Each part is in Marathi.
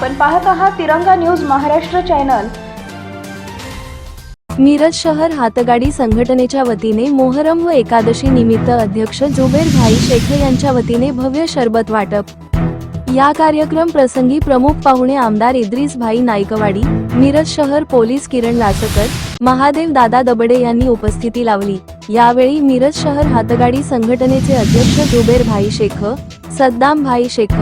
आपण पाहत आहात तिरंगा न्यूज महाराष्ट्र चॅनल. मिरज शहर हातगाडी संघटनेच्या वतीने मोहरम व एकादशी निमित्त अध्यक्ष जुबेर भाई शेख यांच्या वतीने भव्य शरबत वाटप. या कार्यक्रम प्रसंगी प्रमुख पाहुणे आमदार इद्रिस भाई नायकवाडी मिरज शहर पोलीस किरण लासकर महादेव दादा दबडे यांनी उपस्थिती लावली. यावेळी मिरज शहर हातगाडी संघटनेचे अध्यक्ष जुबेर भाई शेख सद्दाम भाई शेख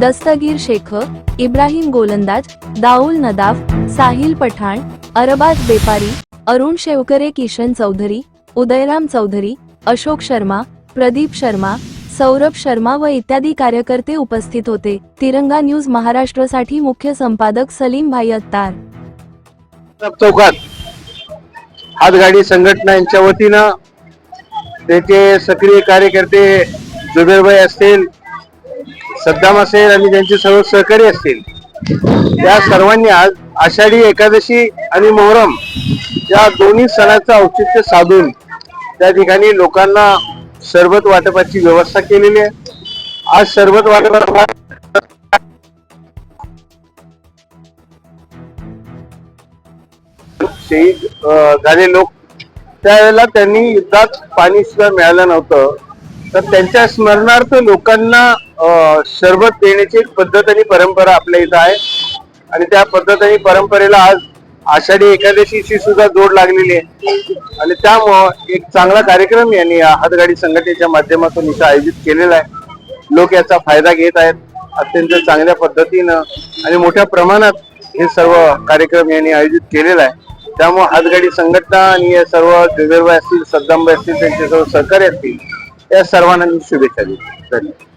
दस्तगीर शेख इब्राहिम गोलंदाज दाऊल नदाफ साहिल पठाण अरबाज बेपारी अरुण शेवकरे किशन चौधरी उदयराम चौधरी अशोक शर्मा प्रदीप शर्मा सौरभ शर्मा व इत्यादी कार्यकर्ते उपस्थित होते. तिरंगा न्यूज महाराष्ट्रसाठी मुख्य संपादक सलीम भाई अत्तार. चौकात हातगाडी संघटना यांच्या वतीनं त्याचे सक्रिय कार्यकर्ते जुबेरभाई असतील सद्दाम असेल आणि त्यांचे सर्व सहकारी असतील. त्या सर्वांनी आज आषाढी एकादशी आणि मोहरम या दोन्ही सणाचं औचित्य साधून त्या ठिकाणी लोकांना सरबत वाटपाची व्यवस्था केलेली आहे. आज सरबत वाटप शहीद झाले लोक. त्यावेळेला त्यांनी युद्धात पाणी सुद्धा मिळालं नव्हतं. तर त्यांच्या स्मरणार्थ लोकांना शरबत देण्याची एक पद्धत आणि परंपरा आपल्या इथं आहे. आणि त्या पद्धत आणि परंपरेला आज आषाढी एकादशीची सुद्धा जोड लागलेली आहे. आणि त्यामुळं एक चांगला कार्यक्रम यांनी हातगाडी संघटनेच्या माध्यमातून इथं आयोजित केलेला आहे. लोक याचा फायदा घेत आहेत. अत्यंत चांगल्या पद्धतीनं आणि मोठ्या प्रमाणात हे सर्व कार्यक्रम यांनी आयोजित केलेला आहे. त्यामुळे हातगाडी संघटना आणि या सर्व गगरबाई असतील सद्दामबाई असतील त्यांचे सर्व सहकारी असतील या सर्वांना मी शुभेच्छा देतो. धन्यवाद.